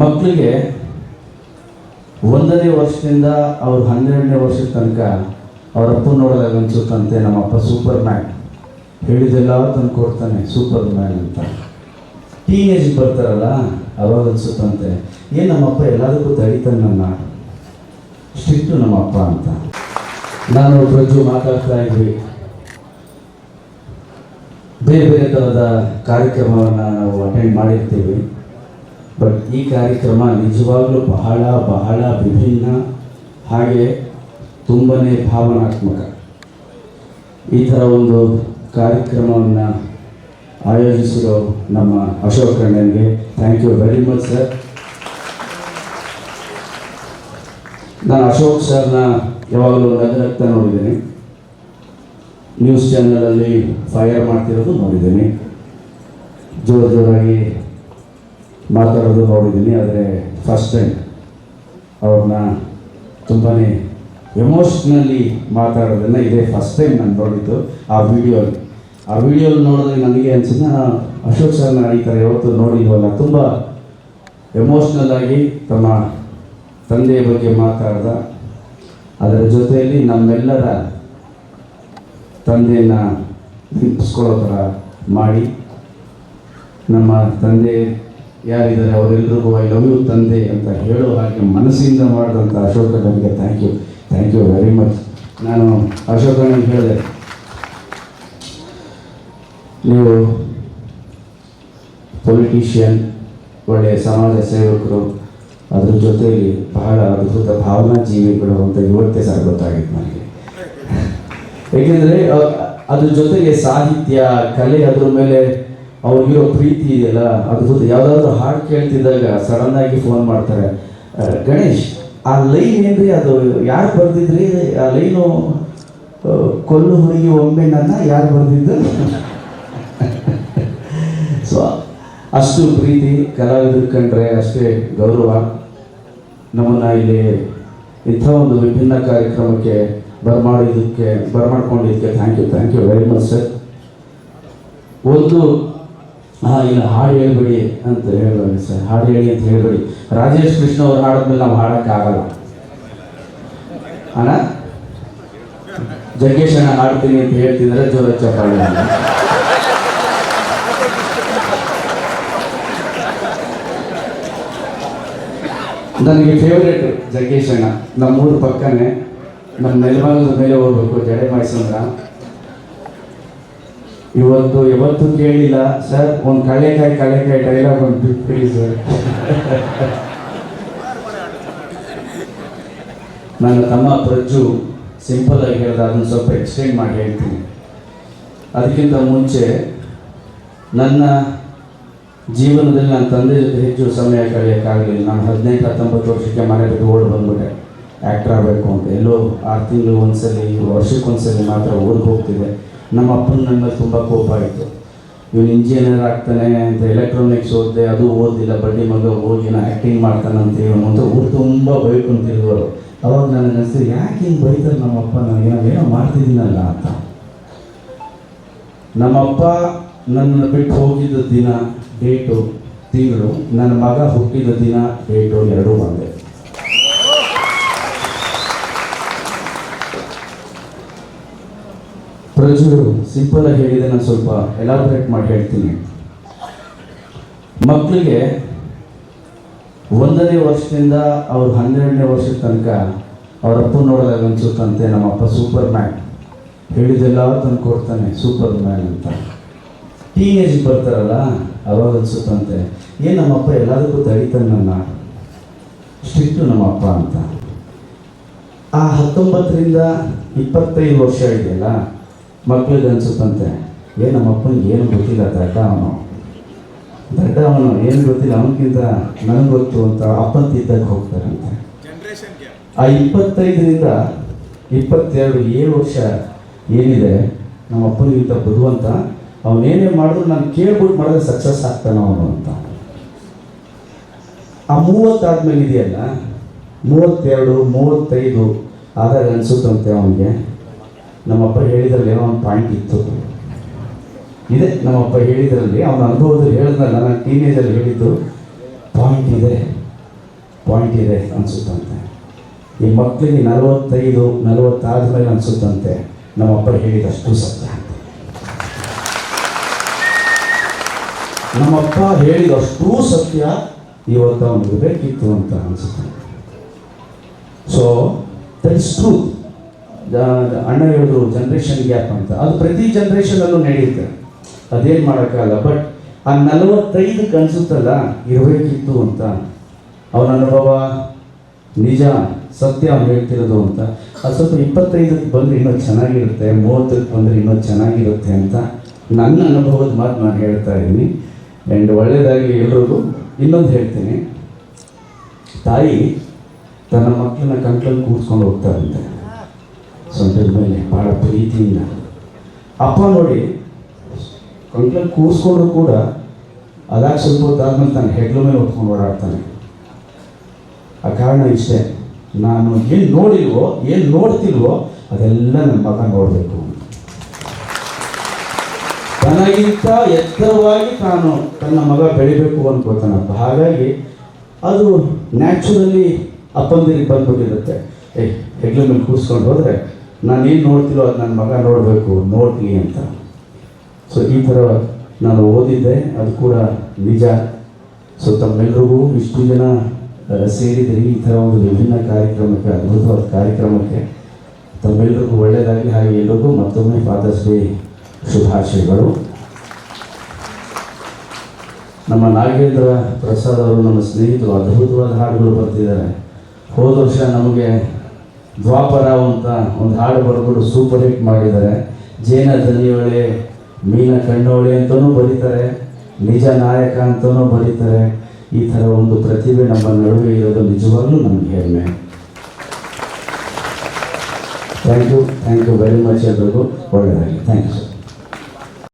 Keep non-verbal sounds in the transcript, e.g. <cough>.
ಮಕ್ಕಳಿಗೆ ಒಂದನೇ ವರ್ಷದಿಂದ ಅವ್ರು ಹನ್ನೆರಡನೇ ವರ್ಷದ ತನಕ ಅವರ ಅಪ್ಪ ನೋಡಿದಾಗ ಅನ್ಸುತ್ತಂತೆ ನಮ್ಮಪ್ಪ ಸೂಪರ್ ಮ್ಯಾನ್. ಹೇಳಿದೆಲ್ಲ ತಂದು ಕೊಡ್ತಾನೆ, ಸೂಪರ್ ಮ್ಯಾನ್ ಅಂತ. ಟೀನೇಜ್ ಬರ್ತಾರಲ್ಲ, ಅವಾಗ ಅನ್ಸುತ್ತಂತೆ, ಏನು ನಮ್ಮಪ್ಪ ಎಲ್ಲದಕ್ಕೂ ತಡಿತಾನೆ ನನ್ನ ಸ್ಟ್ರಿಕ್ಟು ನಮ್ಮಪ್ಪ ಅಂತ. ನಾನು ಪ್ರಜ್ಜು ಮಾತಾಡ್ತಾ ಇದ್ವಿ ಬೇರೆ ಬೇರೆ ಥರದ ಕಾರ್ಯಕ್ರಮವನ್ನು ನಾವು ಅಟೆಂಡ್ ಮಾಡಿರ್ತೀವಿ. ಬಟ್ ಈ ಕಾರ್ಯಕ್ರಮ ನಿಜವಾಗ್ಲೂ ಬಹಳ ಬಹಳ ವಿಭಿನ್ನ ಹಾಗೆ ತುಂಬಾ ಭಾವನಾತ್ಮಕ. ಈ ಥರ ಒಂದು ಕಾರ್ಯಕ್ರಮವನ್ನು ಆಯೋಜಿಸಿರೋ ನಮ್ಮ ಅಶೋಕ್ ಅಣ್ಣನಿಗೆ thank you very much sir ನಾನು ಅಶೋಕ್ ಸರ್ನ ಯಾವಾಗಲೂ ನಗರಕ್ತ ನೋಡಿದ್ದೀನಿ. ನ್ಯೂಸ್ ಚಾನಲಲ್ಲಿ ಫೈರ್ ಮಾಡ್ತಿರೋದು ನೋಡಿದ್ದೇನೆ. ಜೋರು ಜೋರಾಗಿ ಮಾತಾಡೋದು ನೋಡಿದ್ದೀನಿ, ಆದರೆ ಫಸ್ಟ್ ಟೈಮ್ ಅವ್ರನ್ನ ತುಂಬಾ ಎಮೋಷ್ನಲ್ಲಿ ಮಾತಾಡೋದನ್ನು ಇದೇ ಫಸ್ಟ್ ಟೈಮ್ ನಾನು ನೋಡಿದ್ದು ಆ ವಿಡಿಯೋಲಿ ಆ ವಿಡಿಯೋಲಿ ನೋಡಿದ್ರೆ ನನಗೆ ಅನ್ಸಿದ್ದ ಅಶೋಕ್ ಸರ್ನ ಈ ಥರ ಯಾವತ್ತೂ ನೋಡಿಲ್ವಲ್ಲ. ತುಂಬ ಎಮೋಷ್ನಲ್ ಆಗಿ ತಮ್ಮ ತಂದೆಯ ಬಗ್ಗೆ ಮಾತಾಡ್ದ. ಅದರ ಜೊತೆಯಲ್ಲಿ ನಮ್ಮೆಲ್ಲರ ತಂದೆಯನ್ನು ನೆನಪಿಸ್ಕೊಳ್ಳೋ ಥರ ಮಾಡಿ, ನಮ್ಮ ತಂದೆ ಯಾರಿದ್ದಾರೆ ಅವರೆಲ್ಲರಿಗೂ ಐ ಲವ್ ಯು ತಂದೆ ಅಂತ ಹೇಳೋ ಹಾಗೆ ಮನಸ್ಸಿಂದ ಮಾಡಿದಂಥ ಅಶೋಕ ನನಗೆ thank you thank you very much ನಾನು ಅಶೋಕನಿಗೆ ಹೇಳಿದೆ, ನೀವು ಪೊಲಿಟಿಷಿಯನ್ ಒಳ್ಳೆಯ ಸಮಾಜ ಸೇವಕರು, ಅದ್ರ ಜೊತೆಯಲ್ಲಿ ಬಹಳ ಅದ್ಭುತ ಭಾವನಾ ಜೀವಿಗಳು ಅಂತ ಇವತ್ತೇ ಸರ್ ಗೊತ್ತಾಗಿತ್ತು ನನಗೆ. ಏಕೆಂದರೆ ಅದ್ರ ಜೊತೆಗೆ ಸಾಹಿತ್ಯ, ಕಲೆ ಅದ್ರ ಮೇಲೆ ಅವ್ರಿಗಿರೋ ಪ್ರೀತಿ ಇದೆಯಲ್ಲ ಅದ್ಭುತ ಯಾವುದಾದ್ರೂ ಹಾಡು ಕೇಳ್ತಿದ್ದಾಗ ಸಡನ್ ಆಗಿ ಫೋನ್ ಮಾಡ್ತಾರೆ ಗಣೇಶ್, ಆ ಲೈನ್ ಏನ್ರಿ ಅದು? ಯಾರು ಬರ್ದಿದ್ರಿ? ಆ ಲೈನು ಕೊಲ್ಲು ಹುಡುಗಿ ಒಮ್ಮೆ ನನ್ನ, ಯಾರು ಬರ್ದಿದ್ದು? <laughs> ಸೊ ಅಷ್ಟು ಪ್ರೀತಿ ಕಲಾವಿದ್ರು ಕಂಡ್ರೆ ಅಷ್ಟೇ ಗೌರವ. ನಮ್ಮನ್ನು ಇಲ್ಲಿ ಇಂಥ ಒಂದು ವಿಭಿನ್ನ ಕಾರ್ಯಕ್ರಮಕ್ಕೆ ಬರಮಾಡಿದ್ದಕ್ಕೆ, ಬರಮಾಡ್ಕೊಂಡಿದ್ದಕ್ಕೆ thank you thank you very much sir ಒಂದು ಹಾಂ ಇಲ್ಲ, ಹಾಡು ಹೇಳ್ಬೇಡಿ ಅಂತ ಹೇಳಬೇಡಿ ಸರ್. ಹಾಡು ಹೇಳಿ ಅಂತ ಹೇಳ್ಬೇಡಿ. ರಾಜೇಶ್ ಕೃಷ್ಣ ಅವ್ರು ಹಾಡಿದ್ಮೇಲೆ ನಾವು ಹಾಡೋಕ್ಕಾಗಲ್ಲ. ಅಣ್ಣ? ಜಗ್ಗೇಶ್ ಅಣ್ಣ ಹಾಡ್ತೀನಿ ಅಂತ ಹೇಳ್ತಿದ್ರೆ ಜೋರ ಚಪ್ಪಾಳೆ. ನನಗೆ ಫೇವ್ರೇಟ್ ಜಗ್ಗೇಶ್ ಅಣ್ಣ. ನಮ್ಮೂರ ಪಕ್ಕನೇ, ನಮ್ಮ ನೆಲಮಂಗಲದ ಮೇಲೆ ಹೋಗ್ಬೇಕು, ಜಡೆ ಮಾಡಿಸಂದ್ರ ಇವತ್ತು ಯಾವತ್ತೂ ಕೇಳಿಲ್ಲ. ಸರ್, ಒಂದು ಕಳೆಕಾಯಿ ಕಳೆಕಾಯಿ ಡೈಲಾಗ್ ಒಂದು ಬಿಟ್ಬಿಡಿ ಸರ್. ನನ್ನ ತಮ್ಮ ಪ್ರಜ್ಜು ಸಿಂಪಲ್ ಆಗಿ ಹೇಳಿದ, ಅದನ್ನು ಸ್ವಲ್ಪ ಎಕ್ಸ್ಟೆಂಡ್ ಮಾಡಿ ಹೇಳ್ತೀನಿ. ಅದಕ್ಕಿಂತ ಮುಂಚೆ ನನ್ನ ಜೀವನದಲ್ಲಿ ನನ್ನ ತಂದೆ ಜೊತೆ ಹೆಚ್ಚು ಸಮಯ ಕಳೆಯೋಕ್ಕಾಗಲಿಲ್ಲ. ನಾನು ಹದಿನೆಂಟು, ಹತ್ತೊಂಬತ್ತು ವರ್ಷಕ್ಕೆ ಮನೆ ಬಿಟ್ಟು ಓಡಿ ಬಂದ್ಬಿಟ್ಟೆ. ಆ್ಯಕ್ಟ್ರ್ ಆಗಬೇಕು ಅಂತ. ಎಲ್ಲೋ ಆರು ತಿಂಗಳು ಒಂದ್ಸಲಿ, ವರ್ಷಕ್ಕೊಂದ್ಸಲಿ ಮಾತ್ರ ಊರಿಗೆ ಹೋಗ್ತಿದ್ದೆ. ನಮ್ಮ ಅಪ್ಪನ ನನ್ನ ತುಂಬ ಕೋಪ ಆಯಿತು. ಇವನು ಇಂಜಿನಿಯರ್ ಆಗ್ತಾನೆ ಅಂತ ಎಲೆಕ್ಟ್ರಾನಿಕ್ಸ್ ಓದಿದೆ, ಅದು ಓದಿಲ್ಲ ಬಡ್ಡಿ ಮಗ ಹೋಗಿ ನಾ ಆ್ಯಕ್ಟಿಂಗ್ ಮಾಡ್ತಾನೆ ಅಂತ ಹೇಳಿ ಅಂತ ಊರು ತುಂಬ ಬೈಕೊಂತಿರುವರು ಅವಾಗ ನನಗೆ ಅನಿಸ್ತು ಯಾಕೆ ಹಿಂಗೆ ಬೈತಾರೆ ನಮ್ಮಪ್ಪ ನನಗೆ ಏನೋ ಮಾಡ್ತಿದ್ದೀನಲ್ಲ ಅಂತ. ನಮ್ಮಪ್ಪ ನನ್ನ ಬಿಟ್ಟು ಹೋಗಿದ್ದ ದಿನ ಡೇಟು ತಿಂಗಳು, ನನ್ನ ಮಗ ಹುಟ್ಟಿದ ದಿನ ಡೇಟು ಎರಡೂ ಒಂದೇ. ಪ್ರಜರು ಸಿಂಪಲ್ ಆಗಿ ಹೇಳಿದೆ ನಾನು ಸ್ವಲ್ಪ ಎಲಾಬ್ರೇಟ್ ಮಾಡಿ ಹೇಳ್ತೀನಿ. ಮಕ್ಕಳಿಗೆ ಒಂದನೇ ವರ್ಷದಿಂದ ಅವ್ರು ಹನ್ನೆರಡನೇ ವರ್ಷದ ತನಕ ಅವ್ರ ಅಪ್ಪ ನೋಡಿದಾಗ ಅನ್ಸುತ್ತಂತೆ ನಮ್ಮಪ್ಪ ಸೂಪರ್ ಮ್ಯಾನ್ ಹೇಳಿದೆಲ್ಲ ತಂದು ಕೊಡ್ತಾನೆ ಸೂಪರ್ ಮ್ಯಾನ್ ಅಂತ. ಟೀನೇಜ್ ಬರ್ತಾರಲ್ಲ, ಅವಾಗ ಅನ್ಸುತ್ತಂತೆ ಏನು ನಮ್ಮಪ್ಪ ಎಲ್ಲದಕ್ಕೂ ತಡಿತಾನೆ ನನ್ನ ಸ್ಟ್ರಿಕ್ಟು ನಮ್ಮಪ್ಪ ಅಂತ. ಆ ಹತ್ತೊಂಬತ್ತರಿಂದ ಇಪ್ಪತ್ತೈದು ವರ್ಷ ಇದೆಯಲ್ಲ ಮಕ್ಳಿಗೆ ಏ ನಮ್ಮ ಅಪ್ಪನಿಗೆ ಏನು ಗೊತ್ತಿಲ್ಲ ದಡ್ಡ ಅವನು. ದಡ್ಡ ಅವನು ಏನು ಗೊತ್ತಿಲ್ಲ ಅವನಿಗಿಂತ ನನಗೆ ಗೊತ್ತು ಅಂತ ಅಪ್ಪನ ತಿದ್ದಕ್ಕೆ ಹೋಗ್ತಾರಂತೆ ಆ ಇಪ್ಪತ್ತೈದರಿಂದ ಇಪ್ಪತ್ತೆರಡು ಏಳು ವರ್ಷ ಏನಿದೆ ನಮ್ಮ ಅಪ್ಪನಿಗಿಂತ ಬುದ್ಧಿವಂತ ಅವನೇನೇ ಮಾಡಿದ್ರು ನಾನು ಕೇಳ್ಬಿಟ್ಟು ಮಾಡಿದ್ರೆ ಸಕ್ಸಸ್ ಆಗ್ತಾನ ಅವನು ಅಂತ. ಆ ಮೂವತ್ತಾದ್ಮೇಲೆ ಇದೆಯಲ್ಲ ಮೂವತ್ತೆರಡು ಮೂವತ್ತೈದು ಆದಾಗ ಅನಿಸುತ್ತಂತೆ ಅವನಿಗೆ ನಮ್ಮಪ್ಪ ಹೇಳಿದ್ರಲ್ಲಿ ಏನೋ ಒಂದು ಪಾಯಿಂಟ್ ಇತ್ತು. ಇದೆ, ನಮ್ಮಪ್ಪ ಹೇಳಿದ್ರಲ್ಲಿ, ಅವನ ಅನುಭವದಲ್ಲಿ ಹೇಳಿದ್ನಲ್ಲ ನಾನು ಟೀನೇಜಲ್ಲಿ ಹೇಳಿದ್ದು ಪಾಯಿಂಟ್ ಇದೆ ಪಾಯಿಂಟ್ ಇದೆ ಅನಿಸುತ್ತಂತೆ. ಈ ಮಕ್ಕಳಿಗೆ ನಲವತ್ತೈದು ನಲವತ್ತಾದ ಮೇಲೆ ಅನಿಸುತ್ತಂತೆ, ನಮ್ಮಪ್ಪ ಹೇಳಿದಷ್ಟು ಸತ್ಯ ಅಂತ. ನಮ್ಮಪ್ಪ ಹೇಳಿದಷ್ಟೂ ಸತ್ಯ ಇವತ್ತು ಅವನಿಗೆ ಬೇಕಿತ್ತು ಅಂತ ಅನಿಸುತ್ತೆ ಸೊ ದಟ್ ಇಸ್ ಟ್ರೂತ್ ಅಣ್ಣ ಹೇಳಿದ್ರು ಜನ್ರೇಷನ್ ಗ್ಯಾಪ್ ಅಂತ. ಅದು ಪ್ರತಿ ಜನ್ರೇಷನಲ್ಲೂ ನಡೆಯುತ್ತೆ. ಅದೇನು ಮಾಡೋಕ್ಕಾಗಲ್ಲ. ಬಟ್ ಆ ನಲವತ್ತೈದಕ್ಕೆ ಅನಿಸುತ್ತಲ್ಲ ಇರಬೇಕಿತ್ತು ಅಂತ. ಅವನ ಅನುಭವ ನಿಜ, ಸತ್ಯ ಅವ್ನು ಹೇಳ್ತಿರೋದು ಅಂತ. ಅದು ಸ್ವಲ್ಪ ಇಪ್ಪತ್ತೈದಕ್ಕೆ ಬಂದರೆ ಇನ್ನೂ ಚೆನ್ನಾಗಿರುತ್ತೆ, ಮೂವತ್ತಕ್ಕೆ ಬಂದರೆ ಇನ್ನೂ ಚೆನ್ನಾಗಿರುತ್ತೆ ಅಂತ ನನ್ನ ಅನುಭವದ ಮಾತು ನಾನು ಹೇಳ್ತಾ ಇದ್ದೀನಿ. ಆ್ಯಂಡ್ ಒಳ್ಳೆಯದಾಗಿ ಎಲ್ರಿಗೂ. ಇನ್ನೊಂದು ಹೇಳ್ತೀನಿ. ತಾಯಿ ತನ್ನ ಮಕ್ಕಳನ್ನ ಕಂಟ್ಲಲ್ಲಿ ಕೂರಿಸ್ಕೊಂಡು ಹೋಗ್ತಾರಂತೆ ಸೊಂಟದ ಮೇಲೆ ಭಾಳ ಪ್ರೀತಿಯಿಂದ. ಅಪ್ಪ ನೋಡಿ ಕಂಕ್ಲಲ್ಲಿ ಕೂರಿಸ್ಕೊಂಡ್ರು ಕೂಡ ಅದಾಗ ಸ್ವಲ್ಪ ಹೊತ್ತಾದ್ಮೇಲೆ ತನ್ನ ಹೆಗ್ಲ ಮೇಲೆ ಹೊತ್ಕೊಂಡು ಓಡಾಡ್ತಾನೆ. ಆ ಕಾರಣ ಇಷ್ಟೇ, ನಾನು ಏನು ನೋಡಿಲ್ವೋ ಏನು ನೋಡ್ತಿಲ್ವೋ ಅದೆಲ್ಲ ನನ್ನ ಮಗ ನೋಡಬೇಕು ತನಗಿಂತ ಎತ್ತರವಾಗಿ ತಾನು ತನ್ನ ಮಗ ಬೆಳಿಬೇಕು ಅನ್ಕೋತಾನಪ್ಪ ಹಾಗಾಗಿ ಅದು ನ್ಯಾಚುರಲಿ ಅಪ್ಪಂದಿರಿಗೆ ಬಂದ್ಬಿಟ್ಟಿರುತ್ತೆ. ಏ, ಹೆಗ್ಲ ಮೇಲೆ ಕೂರಿಸ್ಕೊಂಡು ಹೋದರೆ ನಾನೇನು ನೋಡ್ತಿರೋ ಅದು ನನ್ನ ಮಗ ನೋಡಬೇಕು, ನೋಡ್ತೀನಿ ಅಂತ. ಸೊ ಈ ಥರ ನಾನು ಓದಿದ್ದೆ, ಅದು ಕೂಡ ನಿಜ. ಸೊ ತಮ್ಮೆಲ್ಲರಿಗೂ ಇಷ್ಟು ಜನ ಸೇರಿದರೆ, ಈ ಥರ ಒಂದು ವಿಭಿನ್ನ ಕಾರ್ಯಕ್ರಮಕ್ಕೆ, ಅದ್ಭುತವಾದ ಕಾರ್ಯಕ್ರಮಕ್ಕೆ. ತಮ್ಮೆಲ್ಲರಿಗೂ ಒಳ್ಳೆಯದಾಗಲಿ ಹಾಗೆ ಎಲ್ರಿಗೂ ಮತ್ತೊಮ್ಮೆ ಡೇ ಶುಭಾಶಯಗಳು. ನಮ್ಮ ನಾಗೇಂದ್ರ ಪ್ರಸಾದ್ ಅವರು, ನಮ್ಮ ಸ್ನೇಹಿತರು, ಅದ್ಭುತವಾದ ಹಾಡುಗಳು ಬರ್ತಿದ್ದಾರೆ. ಹೋದ ವರ್ಷ ನಮಗೆ ದ್ವಾಪರ ಅಂತ ಒಂದು ಹಾಡು ಬರ್ಬಿಟ್ಟು ಸೂಪರ್ ಹಿಟ್ ಮಾಡಿದ್ದಾರೆ. ಜೇನ ದನಿಯೋಳೆ ಮೀನ ಕಣ್ಣೋಳೆ ಅಂತಲೂ ಬರೀತಾರೆ. ನಿಜ ನಾಯಕ ಅಂತಲೂ ಬರೀತಾರೆ. ಈ ಥರ ಒಂದು ಪ್ರತಿಭೆ ನಮ್ಮ ನಡುವೆ ಇರೋದು ನಿಜವಾಗ್ಲೂ ನಮಗೆ ಹೆಮ್ಮೆ. Thank you thank you very much ಎಲ್ರಿಗೂ. ಒಳ್ಳೆಯದಾಗಿ ಥ್ಯಾಂಕ್ ಯು